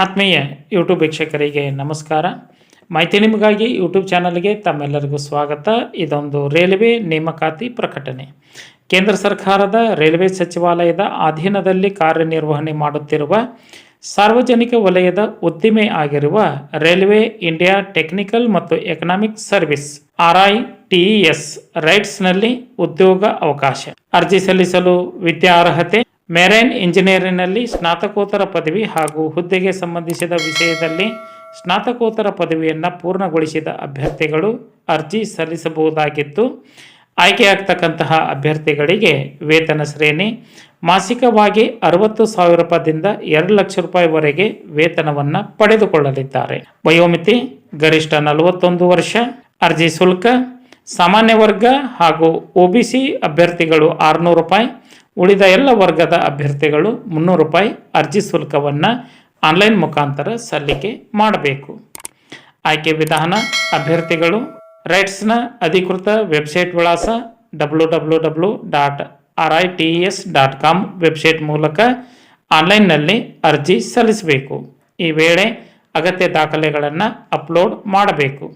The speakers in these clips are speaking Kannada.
ಆತ್ಮೀಯ ಯೂಟ್ಯೂಬ್ ವೀಕ್ಷಕರಿಗೆ ನಮಸ್ಕಾರ. ಮಾಹಿತಿ ನಿಮಗಾಗಿ ಯೂಟ್ಯೂಬ್ ಚಾನಲ್ಗೆ ತಮ್ಮೆಲ್ಲರಿಗೂ ಸ್ವಾಗತ. ಇದೊಂದು ರೈಲ್ವೆ ನೇಮಕಾತಿ ಪ್ರಕಟಣೆ. ಕೇಂದ್ರ ಸರ್ಕಾರದ ರೈಲ್ವೆ ಸಚಿವಾಲಯದ ಅಧೀನದಲ್ಲಿ ಕಾರ್ಯನಿರ್ವಹಣೆ ಮಾಡುತ್ತಿರುವ ಸಾರ್ವಜನಿಕ ವಲಯದ ಉದ್ದಿಮೆ ಆಗಿರುವ ರೈಲ್ವೆ ಇಂಡಿಯಾ ಟೆಕ್ನಿಕಲ್ ಮತ್ತು economic service R I T S ರೈಟ್ಸ್ನಲ್ಲಿ ಉದ್ಯೋಗ ಅವಕಾಶ. ಅರ್ಜಿ ಸಲ್ಲಿಸಲು ವಿದ್ಯಾರ್ಹತೆ ಮೆರೈನ್ ಇಂಜಿನಿಯರಿಂಗ್ನಲ್ಲಿ ಸ್ನಾತಕೋತ್ತರ ಪದವಿ ಹಾಗೂ ಹುದ್ದೆಗೆ ಸಂಬಂಧಿಸಿದ ವಿಷಯದಲ್ಲಿ ಸ್ನಾತಕೋತ್ತರ ಪದವಿಯನ್ನು ಪೂರ್ಣಗೊಳಿಸಿದ ಅಭ್ಯರ್ಥಿಗಳು ಅರ್ಜಿ ಸಲ್ಲಿಸಬಹುದಾಗಿತ್ತು ಆಯ್ಕೆಯಾಗ್ತಕ್ಕಂತಹ ಅಭ್ಯರ್ಥಿಗಳಿಗೆ ವೇತನ ಶ್ರೇಣಿ ಮಾಸಿಕವಾಗಿ ಅರವತ್ತು ಸಾವಿರ ರೂಪಾಯಿಂದ ಎರಡು ಲಕ್ಷ ರೂಪಾಯಿವರೆಗೆ ವೇತನವನ್ನು ಪಡೆದುಕೊಳ್ಳಲಿದ್ದಾರೆ. ವಯೋಮಿತಿ, ಗರಿಷ್ಠ ನಲವತ್ತೊಂದು ವರ್ಷ, ಅರ್ಜಿ ಶುಲ್ಕ, ಸಾಮಾನ್ಯ ವರ್ಗ ಹಾಗೂ ಒಬಿಸಿ ಅಭ್ಯರ್ಥಿಗಳು ಆರುನೂರು ರೂಪಾಯಿ ಉಳಿದ ಎಲ್ಲ ವರ್ಗದ ಅಭ್ಯರ್ಥಿಗಳು ಮುನ್ನೂರು ರೂಪಾಯಿ ಅರ್ಜಿ ಶುಲ್ಕವನ್ನು ಆನ್ಲೈನ್ ಮುಖಾಂತರ ಸಲ್ಲಿಕೆ ಮಾಡಬೇಕು. ಆಯ್ಕೆ ವಿಧಾನ, ಅಭ್ಯರ್ಥಿಗಳು, ರೈಟ್ಸ್ನ ಅಧಿಕೃತ ವೆಬ್ಸೈಟ್ ವಿಳಾಸ W W W dot R I T S dot com website ಮೂಲಕ ಆನ್ಲೈನ್ನಲ್ಲಿ ಅರ್ಜಿ ಸಲ್ಲಿಸಬೇಕು. ಈ ವೇಳೆ ಅಗತ್ಯ ದಾಖಲೆಗಳನ್ನು ಅಪ್ಲೋಡ್ ಮಾಡಬೇಕು.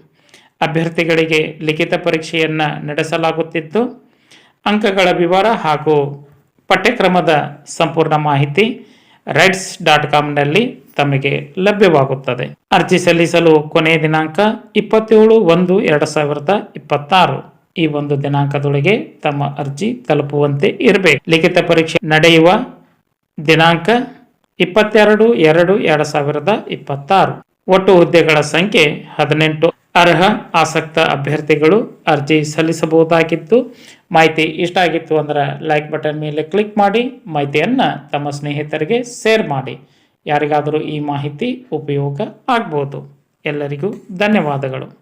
ಅಭ್ಯರ್ಥಿಗಳಿಗೆ ಲಿಖಿತ ಪರೀಕ್ಷೆಯನ್ನು ನಡೆಸಲಾಗುತ್ತಿದ್ದು, ಅಂಕಗಳ ವಿವರ ಹಾಗೂ ಪಠ್ಯಕ್ರಮದ ಸಂಪೂರ್ಣ ಮಾಹಿತಿ ರೈಟ್ಸ್ ಡಾಟ್ ಕಾಮ್ನಲ್ಲಿ ತಮಗೆ ಲಭ್ಯವಾಗುತ್ತದೆ. ಅರ್ಜಿ ಸಲ್ಲಿಸಲು ಕೊನೆಯ ದಿನಾಂಕ ಇಪ್ಪತ್ತೇಳು ಒಂದು ಎರಡು ಸಾವಿರದ ಇಪ್ಪತ್ತಾರು. ಈ ಒಂದು ದಿನಾಂಕದೊಳಗೆ ತಮ್ಮ ಅರ್ಜಿ ತಲುಪುವಂತೆ ಇರಬೇಕು. ಲಿಖಿತ ಪರೀಕ್ಷೆ ನಡೆಯುವ ದಿನಾಂಕ ಇಪ್ಪತ್ತೆರಡು ಎರಡು ಎರಡು ಸಾವಿರದ ಇಪ್ಪತ್ತಾರು. ಒಟ್ಟು ಹುದ್ದೆಗಳ ಸಂಖ್ಯೆ ಹದಿನೆಂಟು. ಅರ್ಹ ಆಸಕ್ತ ಅಭ್ಯರ್ಥಿಗಳು ಅರ್ಜಿ ಸಲ್ಲಿಸಬಹುದಾಗಿದ್ದು ಮಾಹಿತಿ ಇಷ್ಟ ಆಗಿತ್ತು ಅಂದ್ರೆ ಲೈಕ್ ಬಟನ್ ಮೇಲೆ ಕ್ಲಿಕ್ ಮಾಡಿ, ಮಾಹಿತಿಯನ್ನು ತಮ್ಮ ಸ್ನೇಹಿತರಿಗೆ ಶೇರ್ ಮಾಡಿ. ಯಾರಿಗಾದರೂ ಈ ಮಾಹಿತಿ ಉಪಯೋಗ ಆಗ್ಬೋದು. ಎಲ್ಲರಿಗೂ ಧನ್ಯವಾದಗಳು.